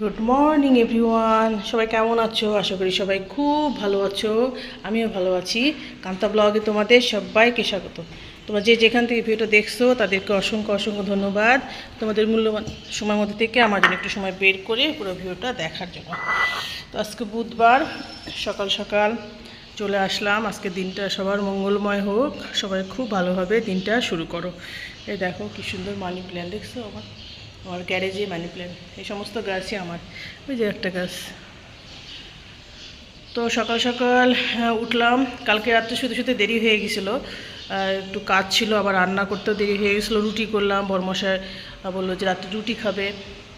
Good morning everyone সবাই কেমন আছো? আশা করি সবাই খুব ভালো আছো। আমিও ভালো আছি। কান্তা ব্লগে তোমাদের সবাইকে স্বাগত। তোমরা যে যেখান থেকে ভিডিওটা দেখছ, তাদেরকে অসংখ্য অসংখ্য ধন্যবাদ। তোমাদের মূল্যবান সময়ের মধ্যে থেকে আমার জন্য একটু সময় বের করে পুরো ভিডিওটা দেখার জন্য। তো আজকে বুধবার, সকাল সকাল চলে আসলাম। আজকে দিনটা সবার মঙ্গলময় হোক। সবাই খুব ভালোভাবে দিনটা শুরু করো। এই দেখো কি সুন্দর মানি প্ল্যান দেখছ আমার? আমার গ্যারেজে মানি প্ল্যান্ট এই সমস্ত গাছই আমার। ওই যে একটা গাছ। তো সকাল সকাল উঠলাম। কালকে রাত্রে শুতে শুতে দেরি হয়ে গেছিল। একটু কাজ ছিল, আবার রান্না করতেও দেরি হয়ে গেছিল। রুটি করলাম, বর্মশাই বলল যে রাত্রে রুটি খাবে।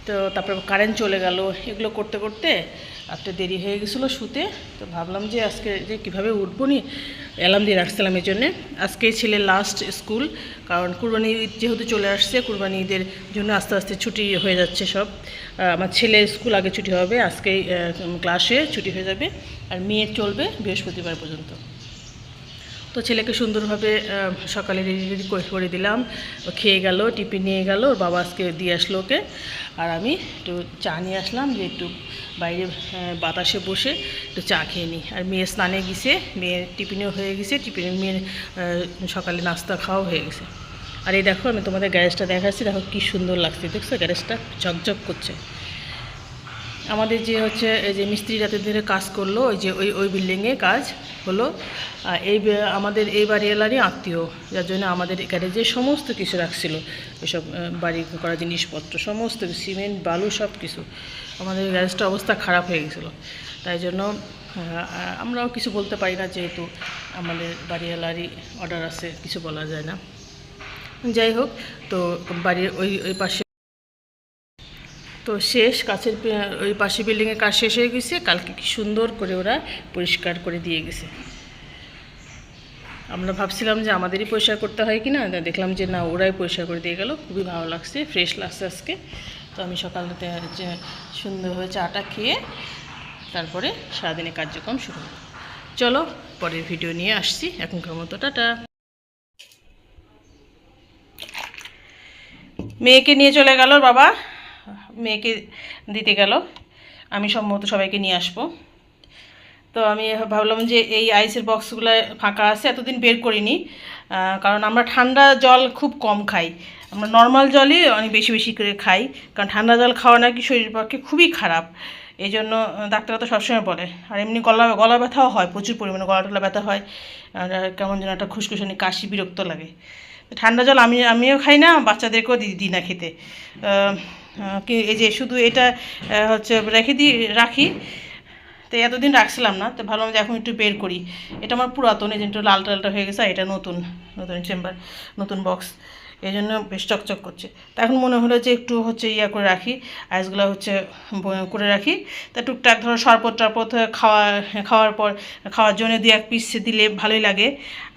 তো তারপরে কারেন্ট চলে গেল। এগুলো করতে করতে রাত্রে দেরি হয়ে গেছিল শুতে। তো ভাবলাম যে আজকে যে কীভাবে উঠবো নি? অ্যালার্ম দিয়ে রাখছিলাম এই জন্যে। আজকেই ছেলে লাস্ট স্কুল কারণ কুরবানি ঈদ যেহেতু চলে আসছে, কুরবানি ঈদের জন্য আস্তে আস্তে ছুটি হয়ে যাচ্ছে সব। আমার ছেলে স্কুল আগে ছুটি হবে, আজকেই ক্লাসে ছুটি হয়ে যাবে। আর মেয়ে চলবে বৃহস্পতিবার পর্যন্ত। তো ছেলেকে সুন্দরভাবে সকালে রেডি রেডি করে দিলাম। খেয়ে গেল, টিফিন নিয়ে গেল, ওর বাবা আজকে দিয়ে আসলো ওকে। আর আমি একটু চা নিয়ে আসলাম যে একটু বাইরে বাতাসে বসে একটু চা খেয়ে নিই। আর মেয়ে স্নানে গেছে, মেয়ে টিফিনেও হয়ে গেছে, টিফিনের মেয়ের সকালে নাস্তা খাওয়া হয়ে গেছে। আর এই দেখো, আমি তোমাদের গ্যারেজটা দেখাচ্ছি, দেখো কি সুন্দর লাগছে, দেখছ? গ্যারেজটা ঝকঝক করছে। আমাদের যে হচ্ছে এই যে মিস্ত্রি রাতে ধরে কাজ করল ওই যে ওই ওই বিল্ডিংয়ে কাজ হলো। এই আমাদের এই বাড়িওয়ালারই আত্মীয় যার জন্য আমাদের গ্যারেজে সমস্ত কিছু রাখছিল আহ, বাড়ি করা জিনিসপত্র সমস্ত সিমেন্ট বালু সব কিছু আমাদের গ্যারেজটা অবস্থা খারাপ হয়ে গেছিল। তাই জন্য আমরাও কিছু বলতে পারি না যেহেতু আমাদের বাড়িওয়ালারই অর্ডার আছে কিছু বলা যায় না। যাই হোক তো বাড়ির ওই ওই পাশে তো শেষ কাছের ওই পাশে বিল্ডিংয়ের কাজ শেষ হয়ে গেছে। কালকে কি সুন্দর করে ওরা পরিষ্কার করে দিয়ে গেছে। আমরা ভাবছিলাম যে আমাদেরই পরিষ্কার করতে হয় কি না দেখলাম যে না, ওরাই পরিষ্কার করে দিয়ে গেল। খুবই ভালো লাগছে, ফ্রেশ লাগছে আজকে। তো আমি সকালতে সুন্দরভাবে চাটা খেয়ে তারপরে সারাদিনের কার্যক্রম শুরু চলো, পরের ভিডিও নিয়ে আসছি। এখনকার মতো টাটা। মেয়েকে নিয়ে চলে গেল বাবা। মেয়েকে দিতে গেল। আমি সম্ভবত সবাইকে নিয়ে আসব। তো আমি ভাবলাম যে এই আইসের বক্সগুলো ফাঁকা আছে, এতদিন বের করিনি। কারণ আমরা ঠান্ডা জল খুব কম খাই। আমরা নর্মাল জলই অনেক বেশি বেশি করে খাই। কারণ ঠান্ডা জল খাওয়া নাকি শরীরের পক্ষে খুবই খারাপ। এই জন্য ডাক্তাররা তো সবসময় বলে, আর এমনি গলা গলা ব্যথাও হয়, প্রচুর পরিমাণে গলা টলা ব্যথা হয়। আর কেমন যেন একটা খুশখুশানি, কাশি, বিরক্ত লাগে। ঠান্ডা জল আমি, আমিও খাই না, বাচ্চাদেরকেও দিই না খেতে। কি এই যে শুধু এটা হচ্ছে রেখে দিই রাখি। তো এতদিন রাখছিলাম না, তো ভালো যে এখন একটু বের করি। এটা আমার পুরাতন, এই যে একটু লাল টালটা হয়ে গেছে এটা নতুন নতুন চেম্বার নতুন বক্স এই জন্য বেশ চকচক করছে। তা এখন মনে হলো যে একটু হচ্ছে ইয়া করে রাখি আইসগুলো হচ্ছে করে রাখি। তা টুকটাক ধরো শরবত টরবত খাওয়া, খাওয়ার পর, খাওয়ার জন্য দু এক পিস দিলে ভালোই লাগে।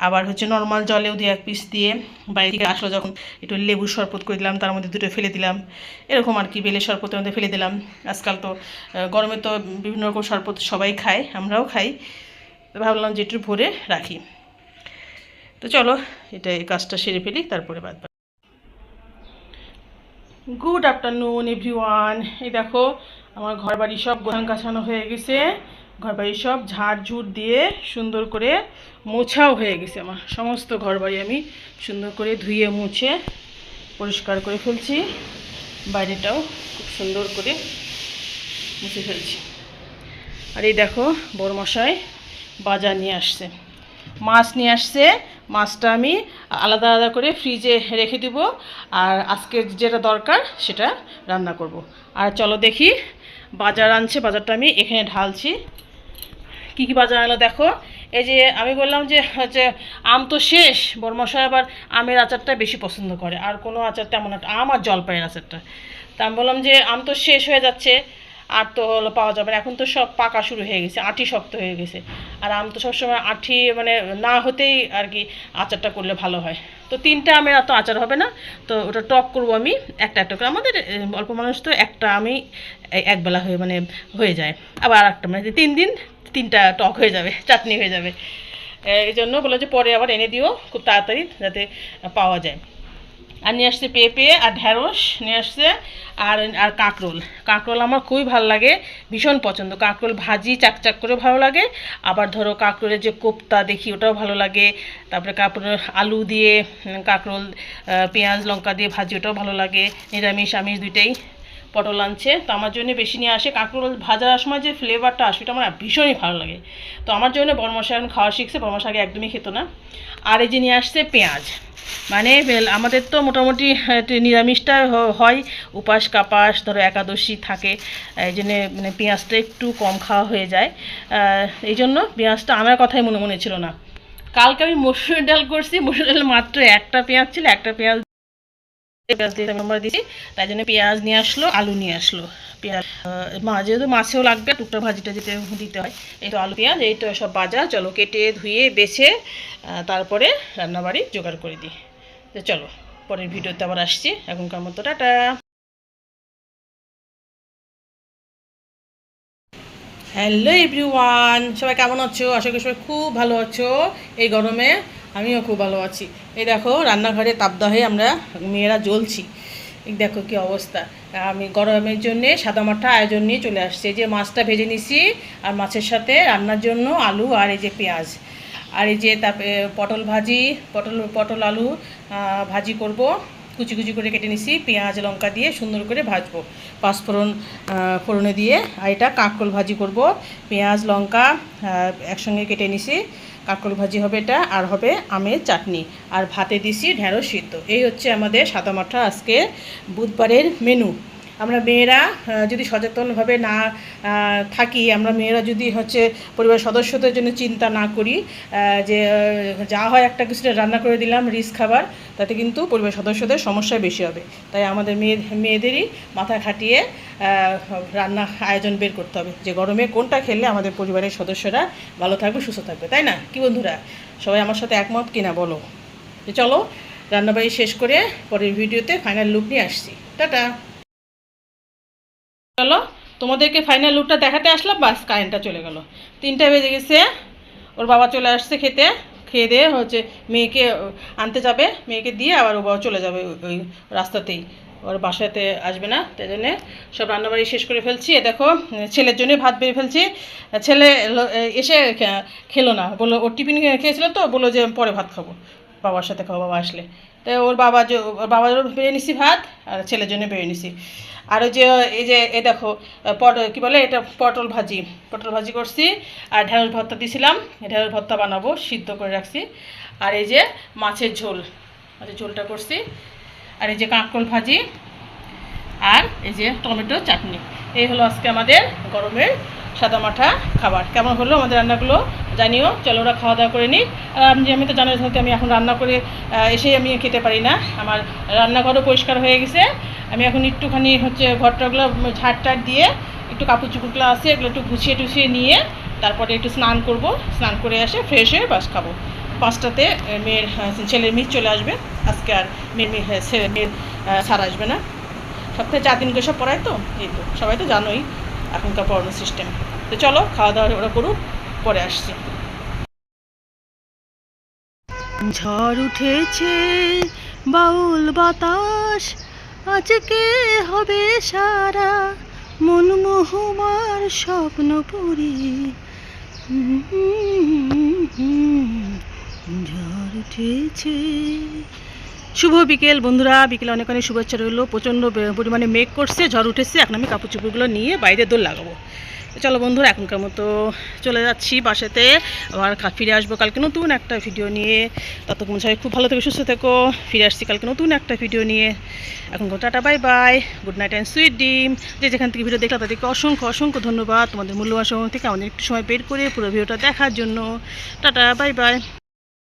আবার হচ্ছে নর্মাল জলেও দু এক পিস দিয়ে বাইরে থেকে আসলো যখন একটু লেবুর শরবত করে দিলাম, তার মধ্যে দুটো ফেলে দিলাম। এরকম আর কি, বেলে শরবতের মধ্যে ফেলে দিলাম। আজকাল তো গরমে তো বিভিন্ন রকম শরবত সবাই খায়, আমরাও খাই। ভাবলাম যে একটু ভরে রাখি। তো চলো এটা এই কাজটা সেরে ফেলি, তারপরে বাদ। গুড আফটারনুন এভরিওয়ান এই দেখো, আমার ঘর বাড়ি সব গোছানো কাছানো হয়ে গেছে। ঘর বাড়ি সব ঝাড় ঝুট দিয়ে সুন্দর করে মোছাও হয়ে গেছে আমার। সমস্ত ঘর বাড়ি আমি সুন্দর করে ধুয়ে মুছে পরিষ্কার করে ফেলছি। বাইরেটাও খুব সুন্দর করে মুছে ফেলছি। আর এই দেখো বড় মশাই বাজার নিয়ে আসছে। মাছ নিয়ে আসছে। মাছটা আমি আলাদা আলাদা করে ফ্রিজে রেখে দিব। আর আজকে যেটা দরকার, সেটা রান্না করব। আর চলো দেখি বাজার আনছে, বাজারটা আমি এখানে ঢালছি। কী কী বাজার আনলো দেখো? এই যে আমি বললাম যে হচ্ছে আম তো শেষ, বর্মশাই আবার আমের আচারটা বেশি পছন্দ করে। আর কোনো আচার তেমন একটা আম আর জলপাইয়ের আচারটা। তা আমি বললাম যে আম তো শেষ হয়ে যাচ্ছে। আর তো হলো পাওয়া যাবে না। এখন তো সব পাকা শুরু হয়ে গেছে, আটি শক্ত হয়ে গেছে। আর আম তো সবসময় আঠি মানে না হতেই আর কি আচারটা করলে ভালো হয়। তো তিনটা আমের এত আচার হবে না, তো ওটা টক করব আমি একটা একটা করে। আমাদের অল্প মানুষ তো একটা আমি একবেলা হয়ে মানে হয়ে যায়। আবার আর একটা মানে তিন দিন তিনটা টক হয়ে যাবে, চাটনি হয়ে যাবে। এই জন্য বলল যে পরে আবার এনে দিও খুব তাড়াতাড়ি যাতে পাওয়া যায়। আর নিয়ে আসছে পেঁপে আর ঢ্যাঁড়স নিয়ে আসছে আর আর কাঁকরোল। কাঁকরোল আমার খুবই ভালো লাগে, ভীষণ পছন্দ। কাঁকরোল ভাজি চাকচাক করে ভালো লাগে, আবার ধরো কাঁকরোলের যে কোপ্তা দেখি ওটাও ভালো লাগে, তারপরে কাঁকরোল আলু দিয়ে কাঁকরোল পেঁয়াজ, লঙ্কা দিয়ে ভাজি ওটাও ভালো লাগে, নিরামিষ, আমিষ দুইটাই পটল আনছে। তো আমার জন্য বেশি নিয়ে আসে। কাঁকরোল ভাজার সময় যে ফ্লেভারটা আসে, ওটা আমার ভীষণই ভালো লাগে। তো আমার জন্য বড়মশা এখন খাওয়া শিখছে বড়মশা আগে একদমই খেত না। আর এই যে নিয়ে আসছে পেঁয়াজ। মানে আমাদের তো মোটামুটি নিরামিষটা হয়। উপাস, কাপাস, ধরো একাদশী থাকে। এই জন্যে মানে পেঁয়াজটা একটু কম খাওয়া হয়ে যায়। এই জন্য পেঁয়াজটা আনার কথাই মনে মনে ছিল না। কালকে আমি মসুর ডাল করছি। মসুর ডাল মাত্র একটা পেঁয়াজ ছিল, একটা পেঁয়াজ পেঁয়াজ দিয়ে আমরা দিয়েছি, তাই জন্য পেঁয়াজ নিয়ে আসলো, আলু নিয়ে আসলো। পেঁয়াজ মা, যেহেতু মাছেও লাগবে টুকটা ভাজিটা যেতে দিতে হয়। এই তো আলু, পেঁয়াজ, এই তো সব বাজার চলো কেটে ধুয়ে, বেছে তারপরে রান্নাবাড়ি জোগাড় করে দিই। তো চলো, পরের ভিডিওতে আবার আসছি। এখনকার মতো টাটা। হ্যালো এভরিওয়ান, সবাই কেমন আছো? আশা করি সবাই খুব ভালো আছো। এই গরমে আমিও খুব ভালো আছি। এই দেখো, রান্নাঘরে তাপদাহে আমরা মেয়েরা জ্বলছি। এই দেখো কি অবস্থা। আমি গরমের জন্যে সাদামাঠা আয়োজন নিয়ে চলে আসছি। যে মাছটা ভেজে নিছি আর মাছের সাথে রান্নার জন্য আলু আর এই যে পেঁয়াজ। আর এই যে তারপরে পটল ভাজি, পটল পটল আলু ভাজি করব। কুচি কুচি করে কেটে নিছি, পেঁয়াজ, লঙ্কা দিয়ে সুন্দর করে ভাজবো। পাঁচফোড়ন ফোড়নে দিয়ে, আর এটা কাঁকরোল ভাজি করব। পেঁয়াজ, লঙ্কা একসঙ্গে কেটে নিছি। কাঁকরোল ভাজি হবে এটা, আর হবে আমের চাটনি। আর ভাতে দিছি ঢেঁড়স সিদ্ধ। এই হচ্ছে আমাদের সাদামাঠা আজকে বুধবারের মেনু আমরা মেয়েরা যদি সচেতনভাবে না থাকি, আমরা মেয়েরা যদি হচ্ছে পরিবারের সদস্যদের জন্য চিন্তা না করি যে যা হয় একটা কিছুটা রান্না করে দিলাম, রিস খাবার, তাতে কিন্তু পরিবারের সদস্যদের সমস্যা বেশি হবে। তাই আমাদের মেয়ে, মেয়েদেরই মাথা খাটিয়ে রান্না আয়োজন বের করতে হবে। যে গরমে কোনটা খেলে আমাদের পরিবারের সদস্যরা ভালো থাকবে, সুস্থ থাকবে, তাই না? কি বন্ধুরা? সবাই আমার সাথে একমত কিনা বলো? চলো, রান্নাবাড়ি শেষ করে পরের ভিডিওতে ফাইনাল লুক নিয়ে আসছি। টাটা! চলো, তোমাদেরকে ফাইনাল লুকটা দেখাতে আসলাম, বাস কারেন্টটা চলে গেল। তিনটা বেজে গেছে, ওর বাবা চলে আসছে খেতে, খেয়ে দিয়ে হচ্ছে মেয়েকে আনতে যাবে, মেয়েকে দিয়ে আবার ও বাবা চলে যাবে ওই- রাস্তাতেই। ওর বাসাতে আসবে না, তাই জন্যে সব রান্নাবাড়ি শেষ করে ফেলছি। দেখো ছেলের জন্য ভাত বেড়ে ফেলছি। ছেলে এসে খেলো না। বলল, ওর টিফিন খেয়েছিল তো? বলল যে, পরে ভাত খাব। বাবার সাথে খাব, বাবা আসলে। তাই ওর বাবা ওর বাবার বেড়ে নিছি ভাত, আর ছেলের জন্য বেড়ে নিছি। আর ওই যে, এই যে, এ দেখো, পট, কী বলে এটা, পটল ভাজি পটল ভাজি করছি, আর ঢেঁড়স ভর্তা দিয়েছিলাম ঢেঁড়স ভর্তা বানাবো, সিদ্ধ করে রাখছি, আর এই যে মাছের ঝোল, মাছের ঝোলটা করছি, আর এই যে কাঁকরোল ভাজি, আর এই যে টমেটো চাটনি, এই হলো আজকে আমাদের গরমের সাদামাঠা খাবার, কেমন হলো আমাদের রান্নাগুলো জানিও, চলো ওরা খাওয়া দাওয়া করে নিই আর আমি আমি তো সাথে আমি এখন রান্না করে এসেই আমি খেতে পারি না, আমার রান্নাঘরও পরিষ্কার হয়ে গেছে আমি এখন একটুখানি হচ্ছে ঘরটাগুলো ঝাড় টাড় দিয়ে একটু কাপড় চুপড়গুলো আছে এগুলো একটু গুছিয়ে টুছিয়ে নিয়ে তারপরে একটু স্নান করব। স্নান করে এসে ফ্রেশ হয়ে বাস খাব। পাঁচটাতে মেয়ের ছেলের মিট চলে আসবে। আজকে আর মেয়ের মেয়ে হ্যাঁ, মেয়ের আহ, স্যার আসবে না। সপ্তাহে চার দিনকে সব পড়ায় তো? এই তো সবাই তো জানোই এখনকার পড়ানো সিস্টেম তো চলো খাওয়া দাওয়া ওরা করুক পরে আসছি। ঝড় উঠেছে বাউল বাতাস আজকে হবে সারা। মনমোহমার স্বপ্ন পুরি ঝড় উঠেছে। শুভ বিকেল বন্ধুরা। বিকেলে অনেক অনেক শুভেচ্ছা রইল। প্রচণ্ড পরিমাণে মেঘ করছে, ঝড় উঠেছে। এখন আমি কাপড় চুপড়গুলো নিয়ে বাইরে দোল লাগাবো। চলো বন্ধুরা, এখনকার মতো চলে যাচ্ছি বাসাতে। আবার ফিরে আসব কালকে নতুন একটা ভিডিও নিয়ে। ততক্ষণ সবাই খুব ভালো থেকে, সুস্থ থেকো। ফিরে আসছি কালকে নতুন একটা ভিডিও নিয়ে। এখন tata bye bye good night and sweet dream যে যেখান থেকে ভিডিও দেখলাম তাদেরকে অসংখ্য অসংখ্য ধন্যবাদ। তোমাদের মূল্যবান সময় থেকে আমাদের একটু সময় বের করে পুরো ভিডিওটা দেখার জন্য। Tata bye by